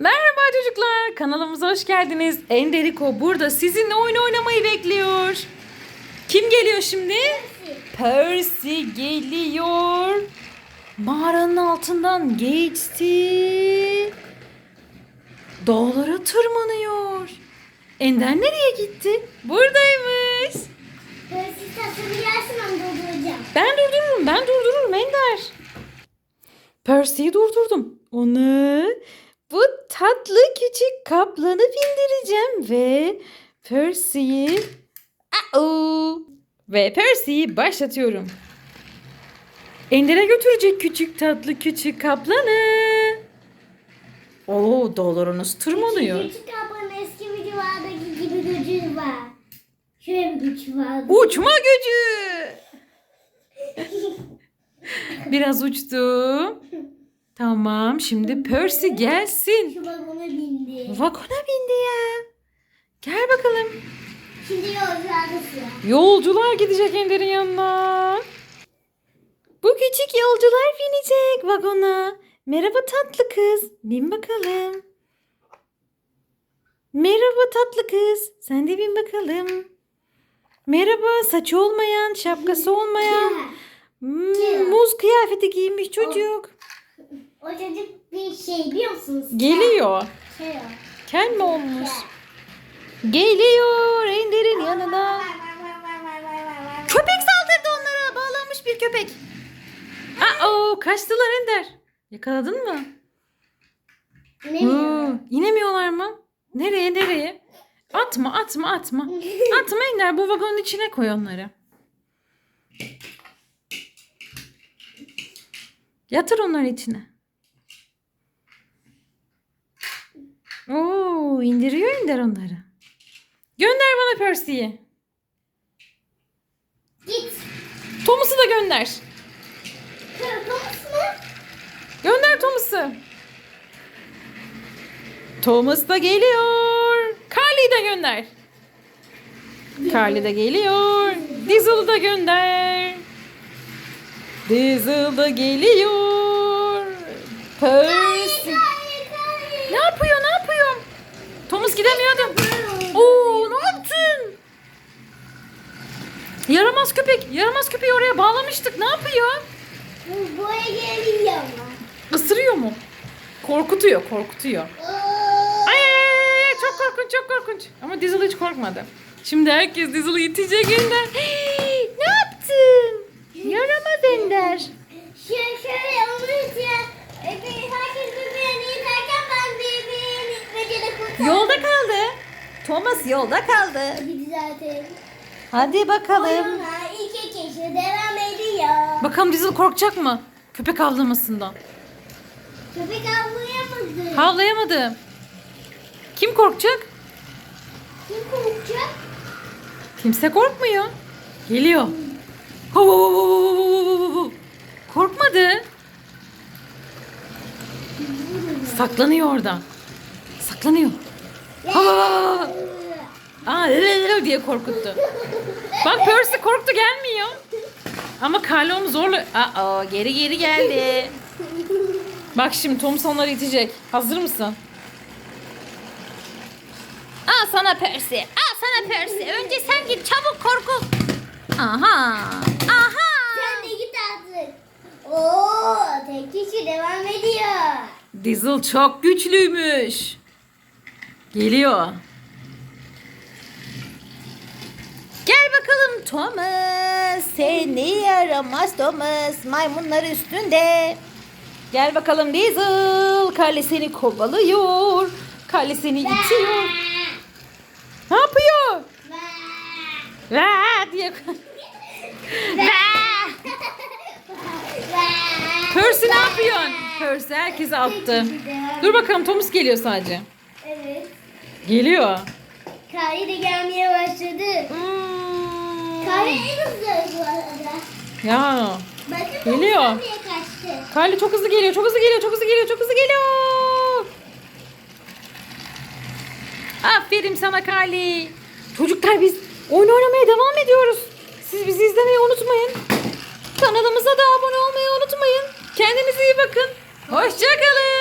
Merhaba çocuklar, kanalımıza hoş geldiniz. Enderiko burada sizinle oyun oynamayı bekliyor. Kim geliyor şimdi? Percy geliyor. Mağaranın altından geçti. Dağlara tırmanıyor. Ender nereye gitti? Buradaymış. Siz tasarı gelsin ben dolduracağım. Ben durdururum, ben durdururum Ender. Percy'yi durdurdum. Onu bu tatlı küçük kaplanı bindireceğim ve Percy'yi ve Percy'yi başlatıyorum. Ender'e götürecek küçük tatlı küçük kaplanı. Oo, dolarınız tırmanıyor. Küçük ablanın eski videolardaki gibi gücü var. Şöyle bir güç var. Uçma gücü. Biraz uçtum. Tamam şimdi Percy gelsin. Şu vagona bindi. Vagona bindi ya. Gel bakalım. Şimdi yolcularda sıra. Yolcular gidecek Ender'in yanına. Bu küçük yolcular binecek vagona. Merhaba tatlı kız. Bin bakalım. Merhaba tatlı kız. Sen de bin bakalım. Merhaba saçı olmayan, şapkası olmayan, hmm, muz kıyafeti giymiş çocuk. O çocuk bir şey biliyor musunuz? Geliyor. Şey o. Kel mi olmuş? Geliyor Ender'in yanına. Köpek saldırdı onlara. Bağlanmış bir köpek. Aa, kaçtılar Ender. Yakaladın mı? Hı, inemiyorlar mı? Nereye nereye? Atma atma atma. Atma Ender bu vagonun içine koy onları. Yatır onları içine. Oo, indiriyor Ender onları. Gönder bana Percy'yi. Git. Thomas'ı da gönder. Kırkımız mı? Gönder Thomas'ı. Thomas da geliyor. Carly'i de gönder. Carly de geliyor. Diesel'ı da gönder. Diesel da geliyor. Hayır. Ne yapıyor ne yapıyor? Thomas gidemiyordu. Oo ne yaptın? Yaramaz köpek. Yaramaz köpeği oraya bağlamıştık. Ne yapıyor? Bu boya geliyor ama. Isırıyor mu? Korkutuyor, korkutuyor. Ay, ay, ay, ay, çok korkunç, çok korkunç. Ama Diesel hiç korkmadı. Şimdi herkes Diesel'ı itecek Ender. Ender. Şöyle şöyle onun için herkes birbirini iterken ben birbirini kurtardım. Yolda kaldı. Thomas yolda kaldı. Bir düzeltelim. Hadi bakalım. Oyuna iki kişi devam ediyor. Bakalım Diesel korkacak mı? Köpek avlamasından. Köpek avlayamadı. Havlayamadı. Kim korkacak? Kim korkacak? Kimse korkmuyor. Geliyor. Korkmadı. Saklanıyor orada. Saklanıyor. Aa! Diye korkuttu. Bak Percy korktu gelmiyor. Ama Carlo zorla... Aa, geri geri geldi. Bak şimdi Thomas onları itecek. Hazır mısın? Al sana Percy. Al sana Percy. Önce sen git çabuk korku. Aha. Aha. Sen de git artık. Oo, tek kişi devam ediyor. Diesel çok güçlüymüş. Geliyor. Gel bakalım Thomas. Seni yaramaz Thomas. Maymunlar üstünde. Gel bakalım Diesel. Kale seni kovalıyor. Kale seni itiyor. Ne yapıyor? Vaa diye. Percy ne yapıyorsun? Percy herkese attı. Dur bakalım Thomas geliyor sadece. Evet. Geliyor. Kari de gelmeye başladı. Hmm. Kari en hızlı bu arada. Ya. Bakın Geliyor. Kaçtı? Çok hızlı geliyor, çok hızlı geliyor, çok hızlı geliyor, çok hızlı geliyor. Aferin sana Carly. Çocuklar biz oyun oynamaya devam ediyoruz. Kanalımıza da abone olmayı unutmayın. Kendinize iyi bakın. Hoşçakalın.